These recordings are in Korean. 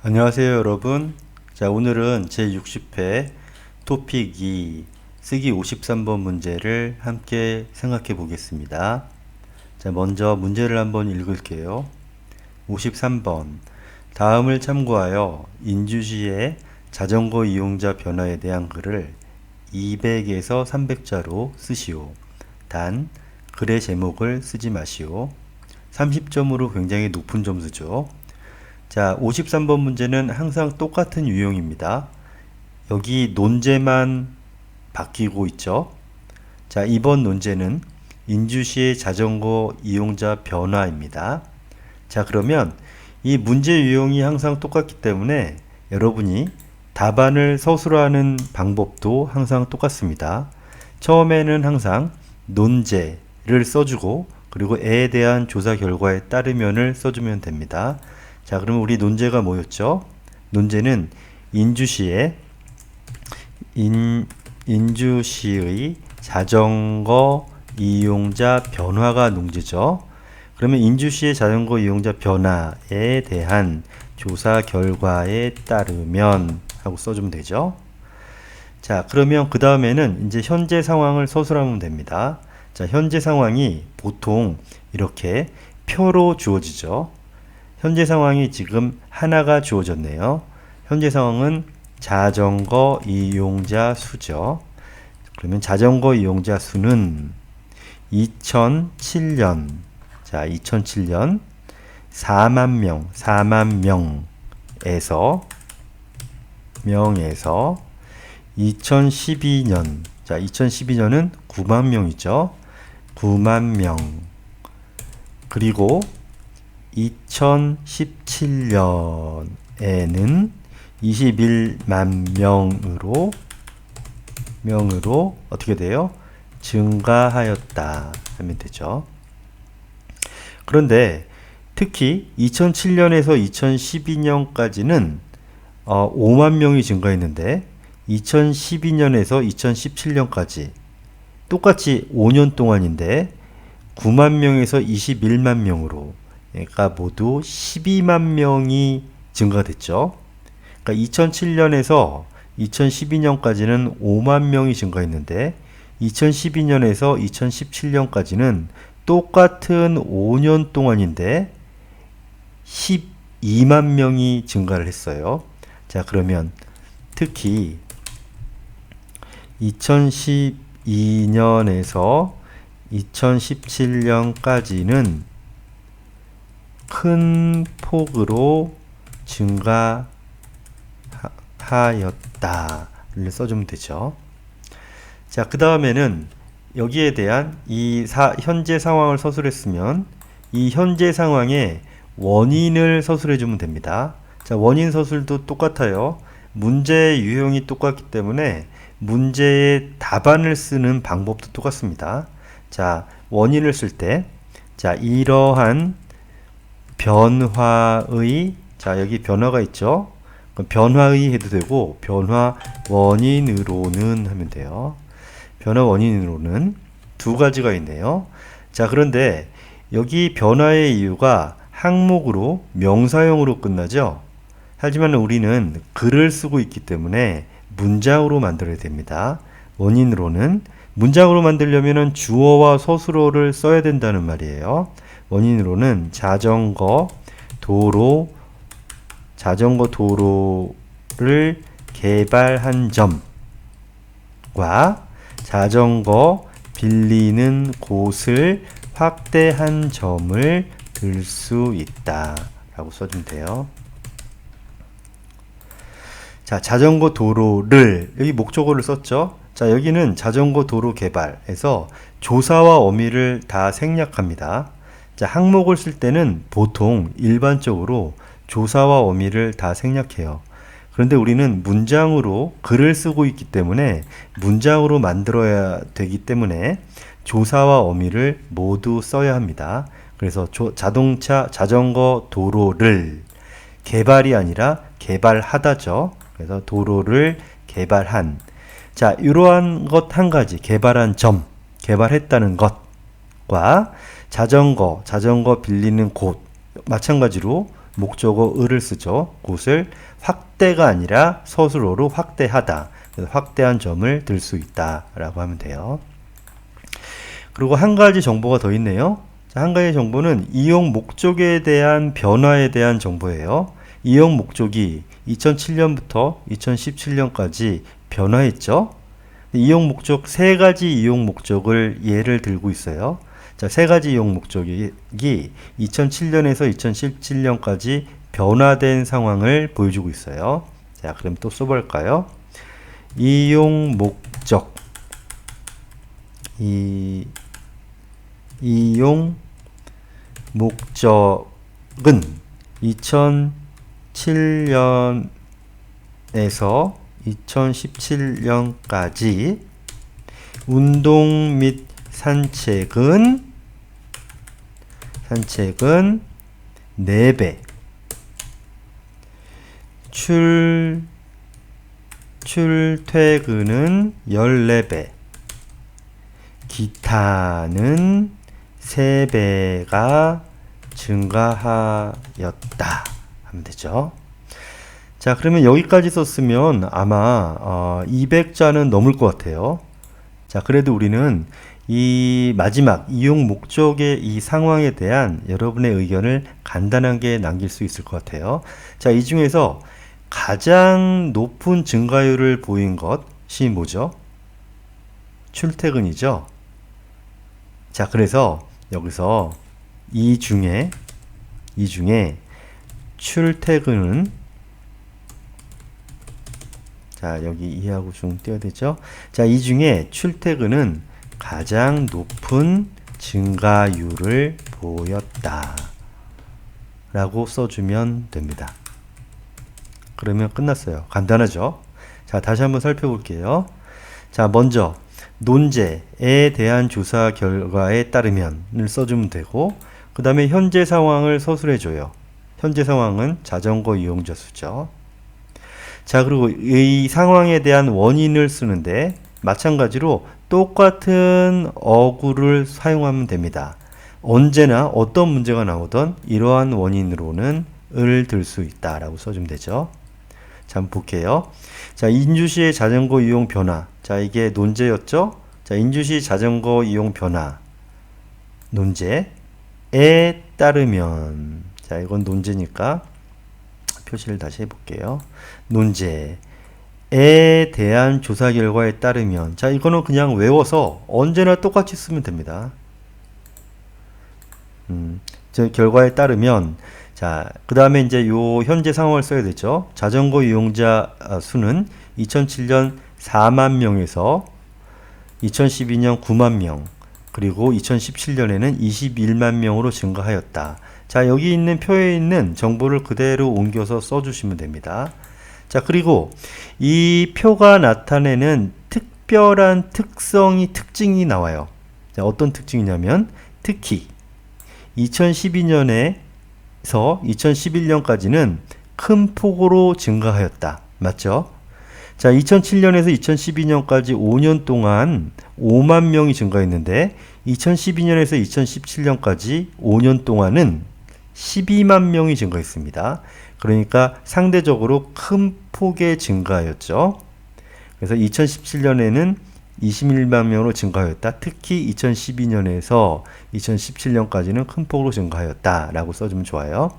안녕하세요 여러분. 자 오늘은 제60회 토픽 2 쓰기 53번 문제를 함께 생각해 보겠습니다. 자 먼저 문제를 한번 읽을게요. 53번. 다음을 참고하여 인주시의 자전거 이용자 변화에 대한 글을 200에서 300자로 쓰시오. 단 글의 제목을 쓰지 마시오. 30점으로 굉장히 높은 점수죠 자, 53번 문제는 항상 똑같은 유형입니다. 여기 논제만 바뀌고 있죠. 자, 이번 논제는 인주시의 자전거 이용자 변화입니다. 자, 그러면 이 문제 유형이 항상 똑같기 때문에 여러분이 답안을 서술하는 방법도 항상 똑같습니다. 처음에는 항상 논제를 써주고 그리고 에에 대한 조사 결과에 따르면을 써주면 됩니다. 자, 그러면 우리 논제가 뭐였죠? 논제는 인주시의 인, 인주시의 자전거 이용자 변화가 논제죠. 그러면 인주시의 자전거 이용자 변화에 대한 조사 결과에 따르면 하고 써주면 되죠. 자, 그러면 그 다음에는 이제 현재 상황을 서술하면 됩니다. 자, 현재 상황이 보통 이렇게 표로 주어지죠. 현재 상황이 지금 하나가 주어졌네요. 현재 상황은 자전거 이용자 수죠. 그러면 자전거 이용자 수는 2007년, 자, 2007년 4만 명, 4만 명에서, 명에서 2012년, 자, 2012년은 9만 명이죠. 9만 명. 그리고 2017년에는 21만 명으로 명으로 어떻게 돼요? 증가하였다 하면 되죠. 그런데 특히 2007년에서 2012년까지는 어, 5만 명이 증가했는데 2012년에서 2017년까지 똑같이 5년 동안인데 9만 명에서 21만 명으로 그러니까 모두 12만 명이 증가됐죠. 그러니까 2007년에서 2012년까지는 5만 명이 증가했는데 2012년에서 2017년까지는 똑같은 5년 동안인데 12만 명이 증가를 했어요. 자, 그러면 특히 2012년에서 2017년까지는 큰 폭으로 증가하였다를 써주면 되죠. 자, 그 다음에는 여기에 대한 이 사, 현재 상황을 서술했으면 이 현재 상황의 원인을 서술해주면 됩니다. 자, 원인 서술도 똑같아요. 문제 유형이 똑같기 때문에 문제의 답안을 쓰는 방법도 똑같습니다. 자, 원인을 쓸 때, 자, 이러한 변화의 자 여기 변화가 있죠. 그럼 변화의 해도 되고 변화 원인으로는 하면 돼요. 변화 원인으로는 두 가지가 있네요. 자 그런데 여기 변화의 이유가 항목으로 명사형으로 끝나죠. 하지만 우리는 글을 쓰고 있기 때문에 문장으로 만들어야 됩니다. 원인으로는 문장으로 만들려면 주어와 서술어를 써야 된다는 말이에요. 원인으로는 자전거 도로 자전거 도로를 개발한 점과 자전거 빌리는 곳을 확대한 점을 들 수 있다 라고 써주면 돼요. 자 자전거 도로를 여기 목적어를 썼죠? 자 여기는 자전거 도로 개발에서 조사와 어미를 다 생략합니다 자, 항목을 쓸 때는 보통 일반적으로 조사와 어미를 다 생략해요. 그런데 우리는 문장으로 글을 쓰고 있기 때문에 문장으로 만들어야 되기 때문에 조사와 어미를 모두 써야 합니다. 그래서 조, 자동차, 자전거 도로를 개발이 아니라 개발하다죠. 그래서 도로를 개발한. 자, 이러한 것 한 가지, 개발한 점, 개발했다는 것 과 자전거, 자전거 빌리는 곳 마찬가지로 목적어 을을 쓰죠. 곳을 확대가 아니라 서술어로 확대하다. 확대한 점을 들 수 있다라고 하면 돼요. 그리고 한 가지 정보가 더 있네요. 자, 한 가지 정보는 이용 목적에 대한 변화에 대한 정보예요. 이용 목적이 2007년부터 2017년까지 변화했죠. 이용 목적 세 가지 이용 목적을 예를 들고 있어요. 자, 세 가지 이용 목적이 2007년에서 2017년까지 변화된 상황을 보여주고 있어요. 자, 그럼 또 써볼까요? 이용 목적 이 이용 목적은 2007년에서 2017년까지 운동 및 산책은 산책은 4배 출 출퇴근은 14배 기타는 3배가 증가하였다 하면 되죠. 자, 그러면 여기까지 썼으면 아마 어, 200자는 넘을 것 같아요. 자, 그래도 우리는 이 마지막 이용 목적의 이 상황에 대한 여러분의 의견을 간단하게 남길 수 있을 것 같아요. 자, 이 중에서 가장 높은 증가율을 보인 것이 뭐죠? 출퇴근이죠. 자, 그래서 여기서 이 중에 이 중에 출퇴근은 자, 여기 이하고 중 띄어야 되죠? 자, 이 중에 출퇴근은 가장 높은 증가율을 보였다. 라고 써주면 됩니다. 그러면 끝났어요. 간단하죠? 자, 다시 한번 살펴볼게요. 자, 먼저, 논제에 대한 조사 결과에 따르면을 써주면 되고, 그 다음에 현재 상황을 서술해줘요. 현재 상황은 자전거 이용자 수죠. 자, 그리고 이 상황에 대한 원인을 쓰는데 마찬가지로 똑같은 어구를 사용하면 됩니다. 언제나 어떤 문제가 나오던 이러한 원인으로는 을 들 수 있다라고 써주면 되죠. 자, 볼게요. 자, 인주시의 자전거 이용 변화. 자, 이게 논제였죠? 자, 인주시 자전거 이용 변화. 논제에 따르면. 자, 이건 논제니까 표시를 다시 해볼게요. 논제 에 대한 조사 결과에 따르면 자 이거는 그냥 외워서 언제나 똑같이 쓰면 됩니다. 음, 저 결과에 따르면 자, 그 다음에 이제 요 현재 상황을 써야 되죠. 자전거 이용자 아, 수는 2007년 4만 명에서 2012년 9만 명, 그리고 2017년에는 21만 명으로 증가하였다. 자, 여기 있는 표에 있는 정보를 그대로 옮겨서 써주시면 됩니다. 자, 그리고 이 표가 나타내는 특별한 특성이, 특징이 나와요. 자, 어떤 특징이냐면, 특히 2012년에서 2011년까지는 큰 폭으로 증가하였다. 맞죠? 자, 2007년에서 2012년까지 5년 동안 5만 명이 증가했는데 2012년에서 2017년까지 5년 동안은 12만 명이 증가했습니다. 그러니까 상대적으로 큰 폭의 증가였죠. 그래서 2017년에는 21만 명으로 증가하였다. 특히 2012년에서 2017년까지는 큰 폭으로 증가하였다라고 써주면 좋아요.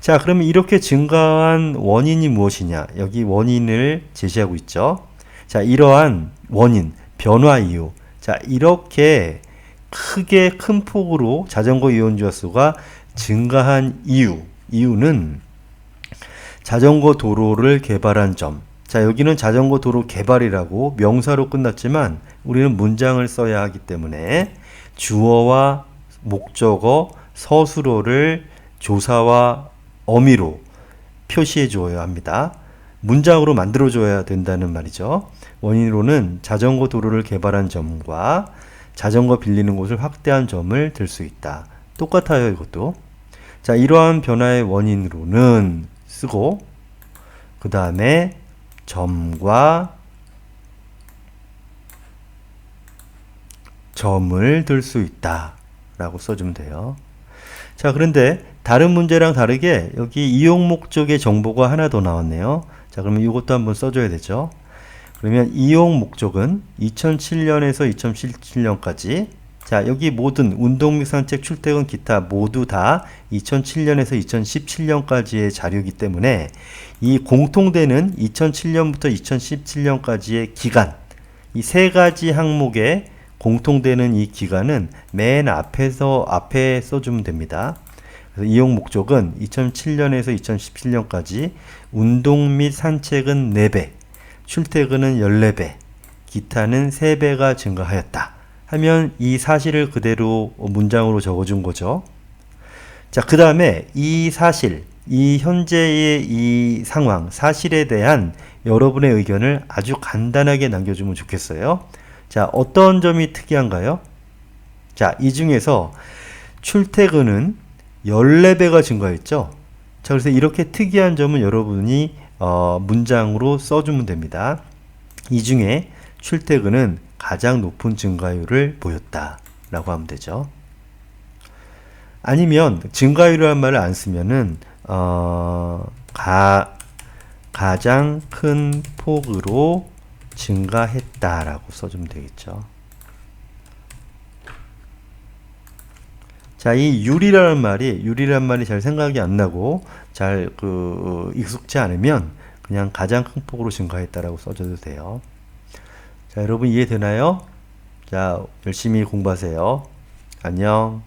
자, 그러면 이렇게 증가한 원인이 무엇이냐? 여기 원인을 제시하고 있죠. 자, 이러한 원인, 변화 이유. 자, 이렇게 크게 큰 폭으로 자전거 이용자 수가 증가한 이유. 이유는 자전거 도로를 개발한 점. 자, 여기는 자전거 도로 개발이라고 명사로 끝났지만 우리는 문장을 써야 하기 때문에 주어와 목적어, 서술어를 조사와 어미로 표시해 줘야 합니다. 문장으로 만들어 줘야 된다는 말이죠. 원인으로는 자전거 도로를 개발한 점과 자전거 빌리는 곳을 확대한 점을 들 수 있다. 똑같아요, 이것도. 자, 이러한 변화의 원인으로는 쓰고 그 다음에 점과 점을 들 수 있다 라고 써주면 돼요 자, 그런데 다른 문제랑 다르게 여기 이용 목적의 정보가 하나 더 나왔네요. 자, 그러면 이것도 한번 써줘야 되죠. 그러면 이용 목적은 2007년에서 2017년까지 자, 여기 모든 운동 및 산책, 출퇴근, 기타 모두 다 2007년에서 2017년까지의 자료이기 때문에 이 공통되는 2007년부터 2017년까지의 기간, 이 세 가지 항목에 공통되는 이 기간은 맨 앞에서 앞에 써주면 됩니다. 그래서 이용 목적은 2007년에서 2017년까지 운동 및 산책은 4배, 출퇴근은 14배, 기타는 3배가 증가하였다. 하면 이 사실을 그대로 문장으로 적어준 거죠. 자, 그 다음에 이 사실, 이 현재의 이 상황, 사실에 대한 여러분의 의견을 아주 간단하게 남겨주면 좋겠어요. 자, 어떤 점이 특이한가요? 자, 이 중에서 출퇴근은 14배가 증가했죠. 자, 그래서 이렇게 특이한 점은 여러분이 어, 문장으로 써주면 됩니다. 이 중에 출퇴근은 가장 높은 증가율을 보였다. 라고 하면 되죠. 아니면 증가율이라는 말을 안 쓰면은 어, 가, 가장 큰 폭으로 증가했다라고 써주면 되겠죠. 자, 이 유리라는 말이 유리라는 말이 잘 생각이 안 나고 잘 그 익숙지 않으면 그냥 가장 큰 폭으로 증가했다라고 써줘도 돼요. 자, 여러분 이해되나요? 자, 열심히 공부하세요. 안녕.